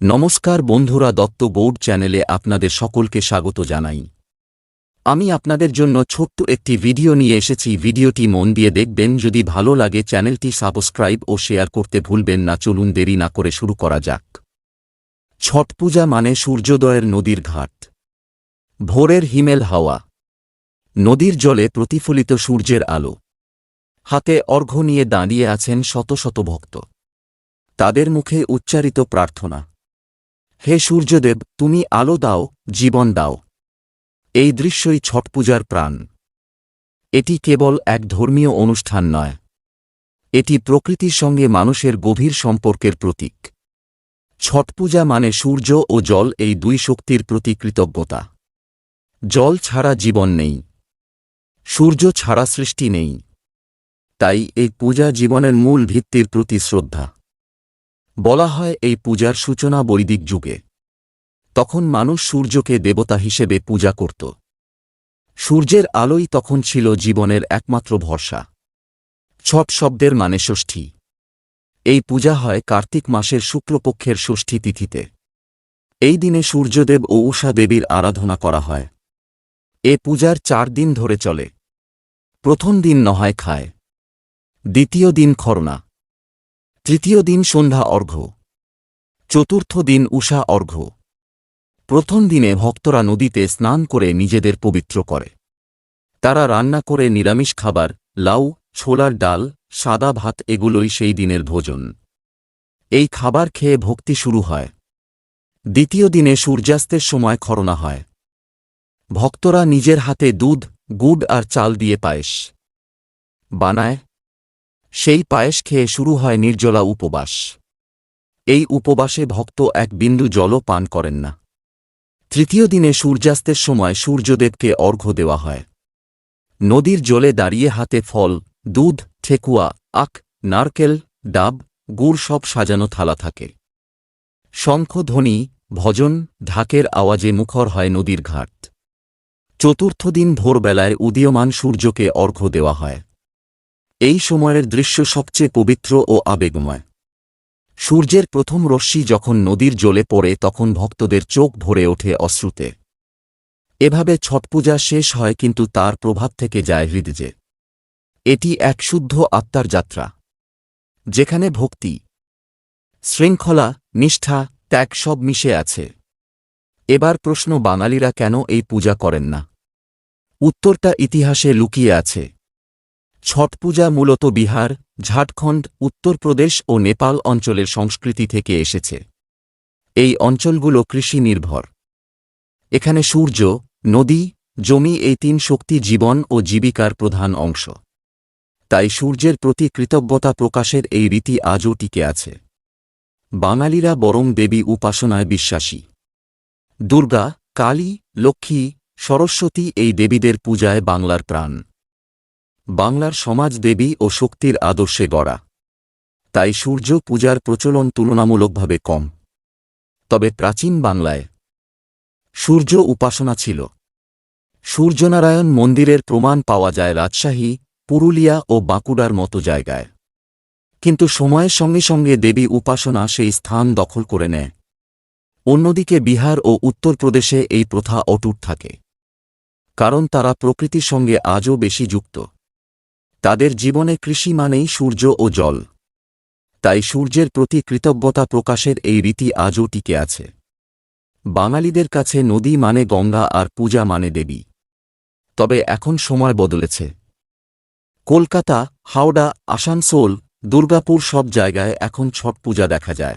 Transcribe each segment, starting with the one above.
নমস্কার বন্ধুরা দত্ত গৌড চ্যানেলে আপনাদের সকলকে স্বাগত জানাই। আমি আপনাদের জন্য ছোট্ট একটি ভিডিও নিয়ে এসেছি। ভিডিওটি মন দিয়ে দেখবেন। যদি ভালো লাগে চ্যানেলটি সাবস্ক্রাইব ও শেয়ার করতে ভুলবেন না। চলুন দেরি না করে শুরু করা যাক। ছট পূজা মানে সূর্যোদয়ের নদীর ঘাট। ভোরের হিমেল হাওয়া। নদীর জলে প্রতিফলিত সূর্যের আলো। হাতে অর্ঘ্য নিয়ে দাঁড়িয়ে আছেন শত শত ভক্ত। তাদের মুখে উচ্চারিত প্রার্থনা। হে সূর্যদেব, তুমি আলো দাও, জীবন দাও। এই দৃশ্যই ছট পূজার প্রাণ। এটি কেবল এক ধর্মীয় অনুষ্ঠান নয়। এটি প্রকৃতির সঙ্গে মানুষের গভীর সম্পর্কের প্রতীক। ছট পূজা মানে সূর্য ও জল এই দুই শক্তির প্রতি কৃতজ্ঞতা। জল ছাড়া জীবন নেই। সূর্য ছাড়া সৃষ্টি নেই। তাই এই পূজা জীবনের মূল ভিত্তির প্রতি শ্রদ্ধা। বলা হয় এই পূজার সূচনা বৈদিক যুগে। তখন মানুষ সূর্যকে দেবতা হিসেবে পূজা করত। সূর্যের আলোই তখন ছিল জীবনের একমাত্র ভরসা। ছট শব্দের মানে ষষ্ঠী। এই পূজা হয় কার্তিক মাসের শুক্লপক্ষের ষষ্ঠী তিথিতে। এই দিনে সূর্যদেব ও উষা দেবীর আরাধনা করা হয়। এ পূজার চার দিন ধরে চলে। প্রথম দিন নহায় খায়। দ্বিতীয় দিন খরনা। তৃতীয় দিন সন্ধ্যা অর্ঘ্য। চতুর্থ দিন উষা অর্ঘ্য। প্রথম দিনে ভক্তরা নদীতে স্নান করে নিজেদের পবিত্র করে। তারা রান্না করে নিরামিষ খাবার, লাউ, ছোলার ডাল, সাদা ভাত এগুলোই সেই দিনের ভোজন। এই খাবার খেয়ে ভক্তি শুরু হয়। দ্বিতীয় দিনে সূর্যাস্তের সময় খরনা হয়। ভক্তরা নিজের হাতে দুধ, গুড় আর চাল দিয়ে পায়েস বানায়। সেই পায়েস খেয়ে শুরু হয় নির্জলা উপবাস। এই উপবাসে ভক্ত এক বিন্দু জলও পান করেন না। তৃতীয় দিনে সূর্যাস্তের সময় সূর্যদেবকে অর্ঘ্য দেওয়া হয়। নদীর জলে দাঁড়িয়ে হাতে ফল, দুধ, ঠেকুয়া, আখ, নারকেল, ডাব, গুড় সব সাজানো থালা থাকে। শঙ্খধ্বনি ভজন, ঢাকের আওয়াজে মুখর হয় নদীর ঘাট। চতুর্থ দিন ভোরবেলায় উদীয়মান সূর্যকে অর্ঘ্য দেওয়া হয়। এই সময়ের দৃশ্য সবচেয়ে পবিত্র ও আবেগময়। সূর্যের প্রথম রশ্মি যখন নদীর জলে পড়ে তখন ভক্তদের চোখ ভরে ওঠে অশ্রুতে। এভাবে ছট পূজা শেষ হয় কিন্তু তার প্রভাব থেকে যায় হৃদজে এটি এক শুদ্ধ আত্মার যাত্রা। যেখানে ভক্তি, শৃঙ্খলা, নিষ্ঠা, ত্যাগ সব মিশে আছে। এবার প্রশ্ন বাঙালিরা কেন এই পূজা করেন না? উত্তরটা ইতিহাসে লুকিয়ে আছে। ছট পূজা মূলত বিহার, ঝাড়খণ্ড, উত্তরপ্রদেশ ও নেপাল অঞ্চলের সংস্কৃতি থেকে এসেছে। এই অঞ্চলগুলো কৃষি নির্ভর এখানে সূর্য, নদী, জমি এই তিন শক্তি জীবন ও জীবিকার প্রধান অংশ। তাই সূর্যের প্রতি কৃতজ্ঞতা প্রকাশের এই রীতি আজও টিকে আছে। বাঙালিরা বরং দেবী উপাসনায় বিশ্বাসী। দুর্গা, কালী, লক্ষ্মী, সরস্বতী এই দেবীদের পূজায় বাংলার প্রাণ। বাংলার সমাজ দেবী ও শক্তির আদর্শে গড়া। তাই সূর্য পূজার প্রচলন তুলনামূলকভাবে কম। তবে প্রাচীন বাংলায় সূর্য উপাসনা ছিল। সূর্যনারায়ণ মন্দিরের প্রমাণ পাওয়া যায় রাজশাহী, পুরুলিয়া ও বাঁকুড়ার মতো জায়গায়। কিন্তু সময়ের সঙ্গে সঙ্গে দেবী উপাসনা সেই স্থান দখল করে নেয়। অন্যদিকে বিহার ও উত্তরপ্রদেশে এই প্রথা অটুট থাকে। কারণ তারা প্রকৃতির সঙ্গে আজও বেশি যুক্ত। তাদের জীবনে কৃষি মানেই সূর্য ও জল। তাই সূর্যের প্রতি কৃতজ্ঞতা প্রকাশের এই রীতি আজও টিকে আছে। বাঙালিদের কাছে নদী মানে গঙ্গা আর পূজা মানে দেবী। তবে এখন সময় বদলেছে। কলকাতা, হাওড়া, আসানসোল, দুর্গাপুর সব জায়গায় এখন ছট পূজা দেখা যায়।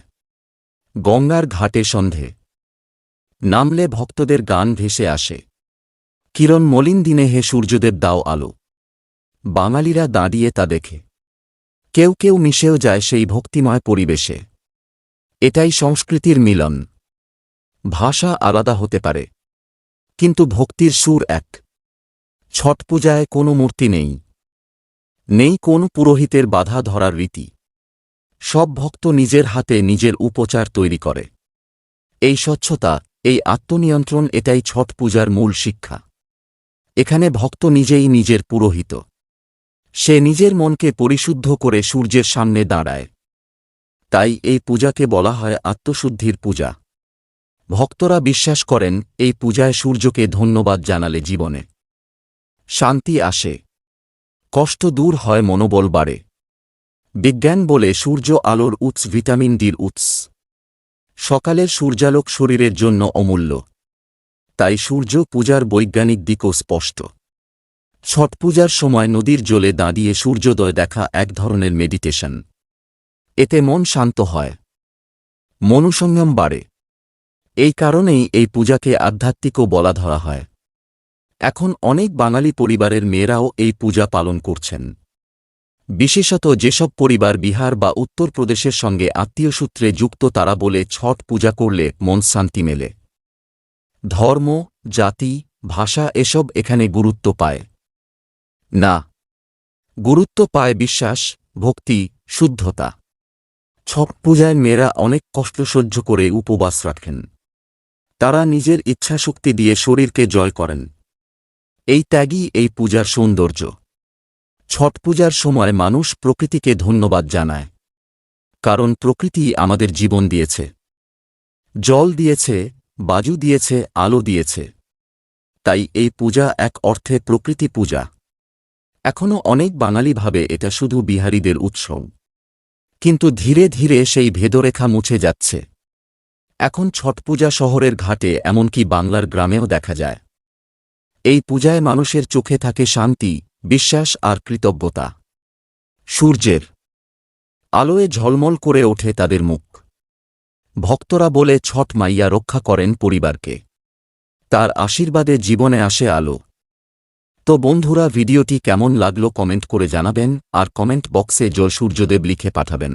গঙ্গার ঘাটে সন্ধে। নামলে ভক্তদের গান ভেসে আসে। কিরণ মলিন দিনে হে সূর্যদেব দাও আলো। বাঙালিরা দাঁড়িয়ে তা দেখে। কেউ কেউ মিশেও যায় সেই ভক্তিময় পরিবেশে। এটাই সংস্কৃতির মিলন। ভাষা আলাদা হতে পারে। কিন্তু ভক্তির সুর এক। ছট পূজায় কোনো মূর্তি নেই। নেই কোন পুরোহিতের বাধা ধরার রীতি। সব ভক্ত নিজের হাতে নিজের উপচার তৈরি করে। এই স্বচ্ছতা, এই আত্মনিয়ন্ত্রণ এটাই ছট পূজার মূল শিক্ষা। এখানে ভক্ত নিজেই নিজের পুরোহিত। সে নিজের মনকে পরিশুদ্ধ করে সূর্যের সামনে দাঁড়ায়। তাই এই পূজাকে বলা হয় আত্মশুদ্ধির পূজা। ভক্তরা বিশ্বাস করেন, এই পূজায় সূর্যকে ধন্যবাদ জানালে জীবনে। শান্তি আসে। কষ্ট দূর হয়, মনোবল বাড়ে। বিজ্ঞান বলে সূর্য আলোর উৎস ভিটামিন ডির উৎস। সকালের সূর্যালোক শরীরের জন্য অমূল্য। তাই সূর্য পূজার বৈজ্ঞানিক দিকও স্পষ্ট। ছট পূজার সময় নদীর জলে দাঁড়িয়ে সূর্যোদয় দেখা এক ধরনের মেডিটেশন এতে মন শান্ত হয়। মনুসংযম বাড়ে। এই কারণেই এই পূজাকে আধ্যাত্মিকও বলা ধরা হয়। এখন অনেক বাঙালি পরিবারের মেয়েরাও এই পূজা পালন করছেন। বিশেষত যেসব পরিবার বিহার বা উত্তরপ্রদেশের সঙ্গে আত্মীয় সূত্রে যুক্ত তারা বলে ছট পূজা করলে মন শান্তি মেলে। ধর্ম, জাতি, ভাষা এসব এখানে গুরুত্ব পায়। না। গুরুত্ব পায় বিশ্বাস, ভক্তি, শুদ্ধতা। ছট পূজায় মেয়েরা অনেক কষ্ট সহ্য করে উপবাস রাখেন। তারা নিজের ইচ্ছাশক্তি দিয়ে শরীরকে জয় করেন। এই ত্যাগই এই পূজার সৌন্দর্য। ছট পূজার সময় মানুষ প্রকৃতিকে ধন্যবাদ জানায়। কারণ প্রকৃতি আমাদের জীবন দিয়েছে। জল দিয়েছে, বাজু দিয়েছে, আলো দিয়েছে। তাই এই পূজা এক অর্থে প্রকৃতি পূজা। এখনও অনেক বাঙালি ভাবে এটা শুধু বিহারীদের উৎসব। কিন্তু ধীরে ধীরে সেই ভেদরেখা মুছে যাচ্ছে। এখন ছট পূজা শহরের ঘাটে এমনকি বাংলার গ্রামেও দেখা যায়। এই পূজায় মানুষের চোখে থাকে শান্তি, বিশ্বাস আর কৃতজ্ঞতা। সূর্যের আলোয় ঝলমল করে ওঠে তাদের মুখ। ভক্তরা বলে ছট মাইয়া রক্ষা করেন পরিবারকে। তার আশীর্বাদে জীবনে আসে আলো। তো বন্ধুরা, ভিডিওটি কেমন লাগল কমেন্ট করে জানাবেন, আর কমেন্ট বক্সে জয় সূর্যদেব লিখে পাঠাবেন।